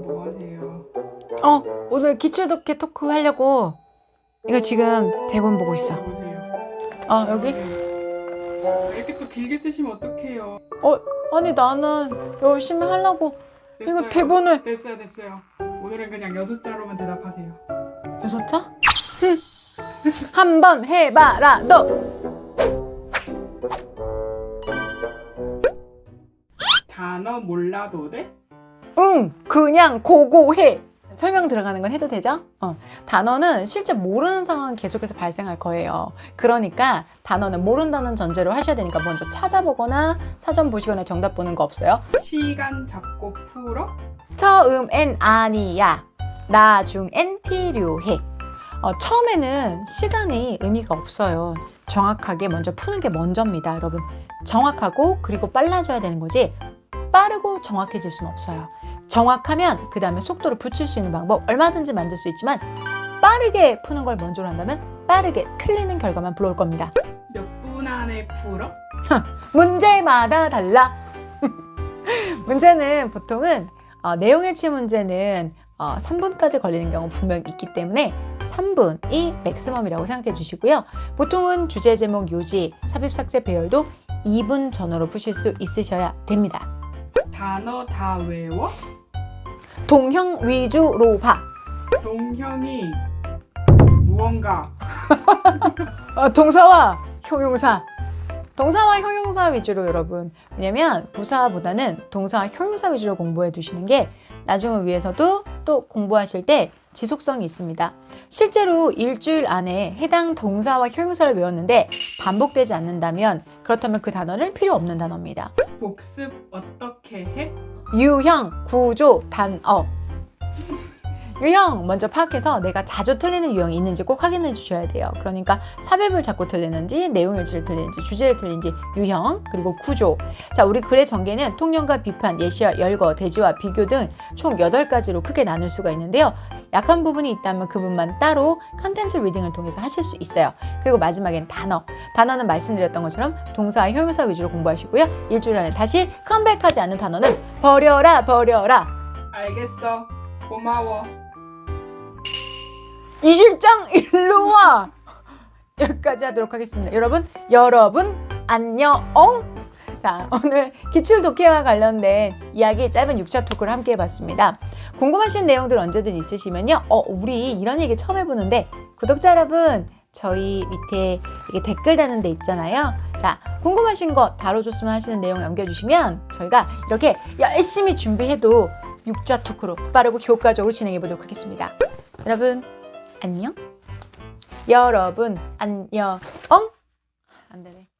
뭐 하세요? 어, 오늘 기출독해 토크 하려고 이거 지금 대본 보고 있어. 보세요. 어, 여기? 이렇게 또 길게 쓰시면 어떡해요? 어, 아니 나는 열심히 하려고 됐어요. 이거 대본을 됐어요, 됐어요. 오늘은 그냥 여섯 자로만 대답하세요. 여섯 자? 흠. 한번 해봐라 너. 단어 몰라도 돼? 응, 그냥 고고해. 설명 들어가는 건 해도 되죠? 어. 단어는 실제 모르는 상황은 계속해서 발생할 거예요. 그러니까 단어는 모른다는 전제로 하셔야 되니까 먼저 찾아보거나 사전 보시거나 정답 보는 거 없어요. 시간 잡고 풀어? 처음엔 아니야. 나중엔 필요해. 어, 처음에는 시간이 의미가 없어요. 정확하게 먼저 푸는 게 먼저입니다, 여러분. 정확하고 그리고 빨라져야 되는 거지. 빠르고 정확해질 수는 없어요. 정확하면 그 다음에 속도를 붙일 수 있는 방법 얼마든지 만들 수 있지만 빠르게 푸는 걸 먼저로 한다면 빠르게 틀리는 결과만 불러올 겁니다. 몇 분 안에 풀어? 문제마다 달라. 문제는 보통은 어, 내용일치 문제는 어, 3분까지 걸리는 경우 분명히 있기 때문에 3분이 맥시멈이라고 생각해 주시고요. 보통은 주제 제목 요지, 삽입 삭제 배열도 2분 전후로 푸실 수 있으셔야 됩니다. 단어 다 외워? 동형 위주로 봐. 동형이 무언가 어, 동사와 형용사. 동사와 형용사 위주로 여러분. 왜냐면 부사보다는 동사와 형용사 위주로 공부해 두시는 게 나중을 위해서도 또 공부하실 때 지속성이 있습니다. 실제로 일주일 안에 해당 동사와 형용사를 외웠는데 반복되지 않는다면 그렇다면 그 단어는 필요 없는 단어입니다. 복습 어떻게 해? 유형, 구조, 단어. 유형 먼저 파악해서 내가 자주 틀리는 유형이 있는지 꼭 확인해 주셔야 돼요. 그러니까 삽입을 자꾸 틀리는지, 내용일치를 틀리는지, 주제를 틀리는지, 유형, 그리고 구조. 자, 우리 글의 전개는 통념과 비판, 예시와 열거, 대지와 비교 등 총 8가지로 크게 나눌 수가 있는데요. 약한 부분이 있다면 그 부분만 따로 컨텐츠 리딩을 통해서 하실 수 있어요. 그리고 마지막엔 단어. 단어는 말씀드렸던 것처럼 동사와 형용사 위주로 공부하시고요. 일주일 안에 다시 컴백하지 않는 단어는 버려라, 버려라. 알겠어. 고마워. 이 실장 일로 와. 여기까지 하도록 하겠습니다. 여러분, 여러분 안녕. 자, 오늘 기출 독해와 관련된 이야기 짧은 6차 토크를 함께 해봤습니다. 궁금하신 내용들 언제든 있으시면요. 어, 우리 이런 얘기 처음 해보는데 구독자 여러분 저희 밑에 이게 댓글 다는 데 있잖아요. 자, 궁금하신 거 다뤄줬으면 하시는 내용 남겨주시면 저희가 이렇게 열심히 준비해도 6자 토크로 빠르고 효과적으로 진행해 보도록 하겠습니다. 여러분 안녕. 여러분 안녕. 안 되네.